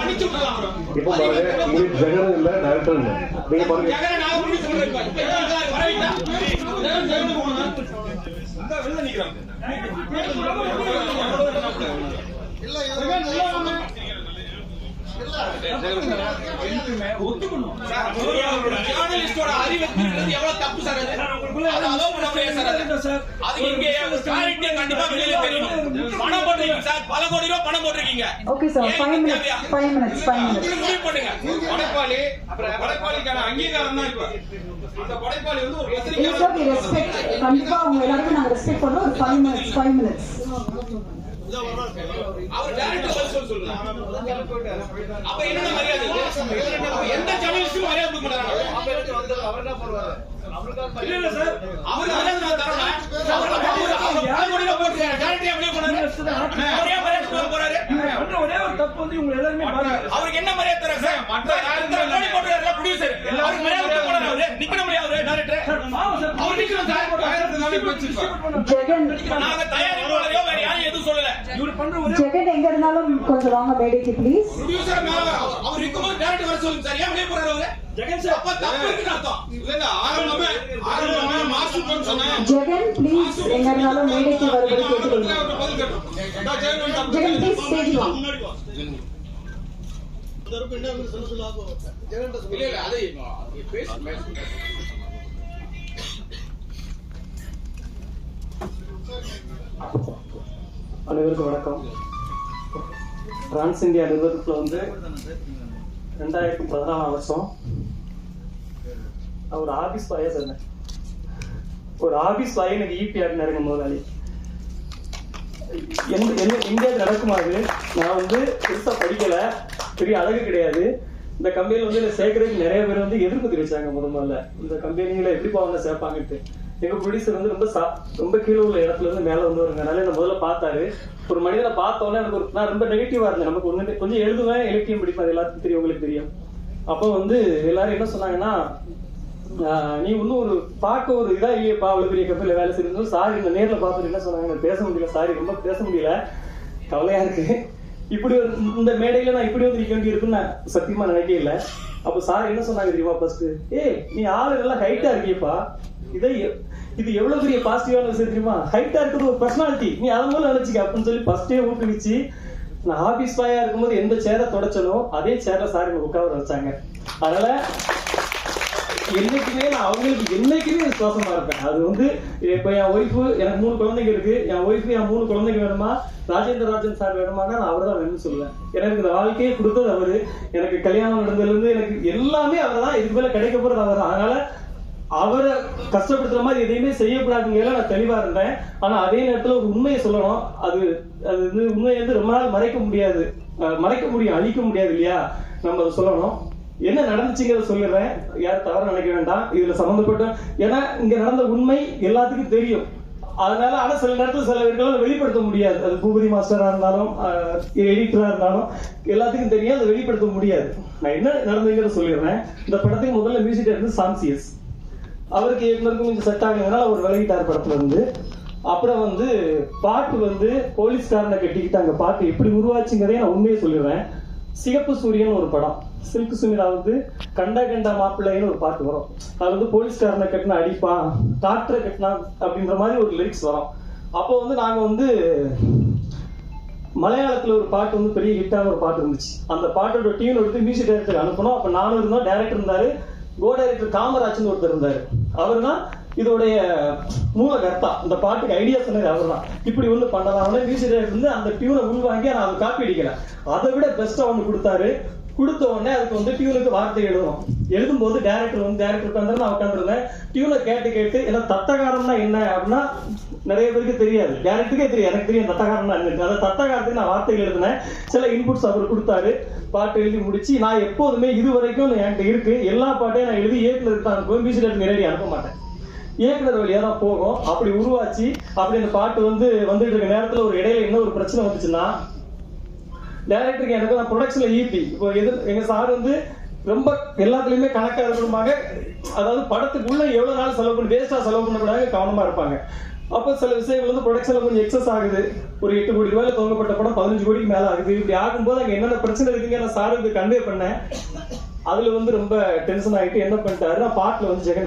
மன்னிச்சு. இப்போ பாருங்க ஜெகன் இல்ல டைரக்டர் இல்ல. நீங்க பாருங்க. ஜெகனை நான் சொல்றேன் இப்ப. சார், ஜேர்னலிஸ்டோட அறிவை எவ்வளவு தப்பு சார் அது? சார். ஆ கண்டிப்பா ரெஸ்பெக்ட் உங்க எல்லாருக்கும் நாங்க ரெஸ்பெக்ட் பண்றோம். ஒரு ஃபைவ் மினிட்ஸ் ஃபைவ் மினிட்ஸ் அவர் டைரக்டர் பதில் சொல்ல சொல்லுங்க. அப்ப என்னென்ன மரியாதை? எந்த ஜர்னலிஸ்டும் மரியாதை கொடுக்க மாட்டாங்க. அவர் மரியாதை நான் அவர் அவருக்கு என்ன மரியாதை சார் மற்ற ப்ரொடியூசர் மரியாதை நிக்கணும் முடியாது அவரு டைரக்டர் அவர் நிக்கணும் சார் ஜெகன் நாங்க தயாரிப்பாளரையோ வேற யாரும் எதுவும் சொல்லல இவரு பண்ற ஜெகன் எங்க இருந்தாலும் கொஞ்சம் வாங்க மேடைக்கு ப்ளீஸ் ப்ரொடியூசர் அவர் இருக்கும்போது சொல்லுங்க சார். ஏன் வெளிய போறாரு அவரு? ஜெகன் சார். அப்ப தப்பு இருக்குன்னு அர்த்தம். இல்ல இல்ல ஆரம்பமே ஆரம்பமே மாஸ்டர் பண்ண சொன்னேன். ஜெகன் ப்ளீஸ் எங்க இருந்தாலும் மேடைக்கு வரும்படி கேட்டுக்கொள்கிறேன் ஜெகன் ப்ளீஸ் ஸ்டேஜ் இல்ல இல்ல அது பேசு அனைவருக்கும் வணக்கம். பிரான்ஸ் இந்தியா நிறுவனத்தில் வந்து ரெண்டாயிரத்தி பதினாலாம் வருஷம். நான் ஒரு ஆபீஸ் பாயா சொன்னேன் ஒரு ஆபீஸ் பாய் எனக்கு ஈபி ஆடினாருங்க முதலாளி. எந்த என்ன இந்தியாவில் நடக்குமா அது நான் வந்து பெருசா படிக்கல. பெரிய அழகு கிடையாது. இந்த கம்பெனியில் வந்து சேர்க்கறதுக்கு நிறைய பேர் வந்து எதிர்ப்பு தெரிவிச்சாங்க முத முதல்ல. இந்த கம்பெனிகளை எப்படி அவங்க சேர்ப்பாங்கன்ட்டு. எங்க ப்ரொடியூசர் வந்து ரொம்ப சா- ரொம்ப கீழே உள்ள இடத்துல இருந்து மேல வந்து வருங்கனால என்ன முதல்ல பார்த்தாரு. ஒரு மனிதனை பார்த்தோன்னே எனக்கு ஒரு நான் ரொம்ப நெகட்டிவா இருந்தேன். நமக்கு ஒண்ணு கொஞ்சம் எழுதுவேன் இலக்கியம் பிடிப்பேன் அது எல்லாத்துக்கும் தெரியும் உங்களுக்கு தெரியும். அப்போ வந்து எல்லாரும் என்ன சொன்னாங்கன்னா நீ இன்னும் ஒரு பார்க்க ஒரு இதா இல்லையப்பா அவ்வளவு பெரிய கம்பெனில வேலை செய்யணும் சாரி இந்த நேர்ல பார்த்துட்டு என்ன சொன்னாங்க பேச முடியல. சாரி ரொம்ப பேச முடியல. கவலையா இருக்கு. இப்படி இந்த மேடையில நான் இப்படி வந்து நிக்க வேண்டி இருக்குன்னு சத்தியமா நினைக்கவே இல்லை. அப்போ சார் என்ன சொன்னாங்க தெரியுமா ஃபர்ஸ்ட் ஏய் நீ ஆளு நல்லா ஹைட்டா இருக்கியப்பா. இதை எ- இது எவ்வளவு பெரிய பாசிட்டிவான விஷயம் தெரியுமா? ஹைட்டா இருக்கிறது ஒரு பர்சனாலிட்டி நீ அதை முதல்ல நினைச்சுக்க அப்படின்னு சொல்லி ஃபர்ஸ்டே ஊக்குவிச்சு நான் ஆபீஸ் பாயா இருக்கும்போது எந்த சேரை தொடச்சனோ அதே சேர்ல சார் உட்கார வச்சாங்க. அதனால என்னைக்குமே நான் அவங்களுக்கு என்னைக்குமே விசுவாசமா இருப்பேன். அது வந்து இப்ப என் ஒய்ஃபு எனக்கு மூணு குழந்தைங்க இருக்கு. என் ஒய்ஃபு என் மூணு குழந்தைங்க வேணுமா? ராஜேந்திர ராஜன் சார் வேணுமானா நான் அவர் தான் வேணும்னு சொல்லுவேன். எனக்கு இந்த வாழ்க்கையை கொடுத்தது அவரு. எனக்கு கல்யாணம் நடந்ததுல இருந்து எனக்கு எல்லாமே அவர் தான் இதுக்கு மேல கிடைக்க போறது அவர் தான் அதனால அவரை கஷ்டப்படுத்துற மாதிரி எதையுமே செய்யக்கூடாதுங்கிறத நான் தெளிவா இருந்தேன். ஆனா அதே நேரத்துல ஒரு உண்மையை சொல்லணும். அது அது வந்து உண்மையை வந்து ரொம்ப நாள் மறைக்க முடியாது. மறைக்க முடியும் அழிக்க முடியாது இல்லையா? நம்ம அதை சொல்லணும். என்ன நடந்துச்சுங்கிறத சொல்லிடுறேன் யார் தவறு நினைக்க வேண்டாம். இதுல சம்பந்தப்பட்ட ஏன்னா இங்க நடந்த உண்மை எல்லாத்துக்கும் தெரியும். அதனால ஆனா சில நேரத்தில் சில பேர்களால் வெளிப்படுத்த முடியாது. அது பூபதி மாஸ்டரா இருந்தாலும் எடிட்டரா இருந்தாலும் எல்லாத்துக்கும் தெரியும். அதை வெளிப்படுத்த முடியாது. நான் என்ன நடந்ததுங்கிறத சொல்லிடுறேன். இந்த படத்துக்கு முதல்ல மியூசிக் இருந்து சாம்சியஸ். அவருக்கு இயக்குனருக்கும் கொஞ்சம் செட் ஆகுதுனால அவர் விலகிட்டார் படத்துல இருந்து. அப்புறம் வந்து பாட்டு வந்து போலீஸ்காரனை கட்டிக்கிட்டு அங்க பாட்டு எப்படி உருவாச்சுங்கிறதே நான் உண்மையை சொல்லிடுறேன். சிகப்பு சூரியன் ஒரு படம். சில்க் சுமிதா வந்து கண்ட கண்ட மாப்பிள்ளைன்னு ஒரு பாட்டு வரும். அது வந்து போலீஸ்காரனை கட்டினா அடிப்பான் டாக்டரை கட்டினா அப்படின்ற மாதிரி ஒரு லிரிக்ஸ் வரும். அப்போ வந்து நாங்க வந்து மலையாளத்துல ஒரு பாட்டு வந்து பெரிய ஹிட்டான ஒரு பாட்டு இருந்துச்சு. அந்த பாட்டோட டியூன் எடுத்து மியூசிக் டைரக்டர் அனுப்பணும். அப்ப நானும் இருந்தோம். டைரக்டர் இருந்தாரு. கோ டைரக்டர் காமராஜ்னு ஒருத்தர் இருந்தாரு. அவர் தான் இதோடைய மூல கர்த்தா இந்த பாட்டுக்கு ஐடியா சொன்னது அவர் தான் இப்படி ஒண்ணு பண்ணலாம். மியூசிக் வந்து அந்த டியூனை உள்வாங்கி நான் அதை காப்பி அடிக்கிறேன் அதை விட பெஸ்டா ஒண்ணு கொடுத்தாரு. கொடுத்த உடனே அதுக்கு வந்து டியூனுக்கு வார்த்தை எழுதணும் எழுதும்போது டேரக்டர் வந்து டேரக்டர் உட்காந்து நான் உட்காந்துருந்தேன் டியூனை கேட்டு கேட்டு ஏன்னா தத்தகாரம்னா என்ன அப்படின்னா நிறைய பேருக்கு தெரியாது. டேரக்டருக்கே தெரியும் எனக்கு தெரியும் தத்தகாரம்னா இருந்துச்சு அந்த தத்தகாரத்துக்கு நான் வார்த்தைகள் எழுதினேன். சில இன்புட்ஸ் அவர் கொடுத்தாரு. பாட்டு எழுதி முடிச்சு நான் எப்போதுமே இது வரைக்கும் என்கிட்ட இருக்கு. எல்லா பாட்டையும் நான் எழுதி ஏற்றுல தான் அனுப்புவேன் மியூசிக் நேரடி அனுப்ப மாட்டேன். இயக்குனர் வழியா தான் போகும். அப்படி உருவாச்சு. அப்படி அந்த பாட்டு வந்து வந்துட்டு இருக்க நேரத்துல ஒரு இடையில என்ன ஒரு பிரச்சனை வந்துச்சுன்னா டேரக்டருக்கு எனக்கு நான் ப்ரொடக்ஷன்ல ஈபி இப்போ எது எங்க சார் வந்து ரொம்ப எல்லாத்துலயுமே கணக்கா இருக்கணுமாக அதாவது படத்துக்குள்ள எவ்வளவு நாள் செலவு பண்ணி வேஸ்டா செலவு பண்ணக்கூடாது கவனமா இருப்பாங்க. அப்போ சில விஷயங்கள் வந்து ப்ரொடக்ஷன்ல கொஞ்சம் எக்ஸஸ் ஆகுது. ஒரு எட்டு கோடி ரூபாயில துவங்கப்பட்ட படம் பதினஞ்சு கோடிக்கு மேல ஆகுது. இப்படி ஆகும்போது அங்க என்னென்ன பிரச்சனை இருக்குங்க நான் சாருக்கு கன்வே பண்ணேன். அதுல வந்து ரொம்ப டென்ஷன் ஆகிட்டு என்ன பண்ணிட்டாரு நான் பாட்டுல வந்து ஜெகன்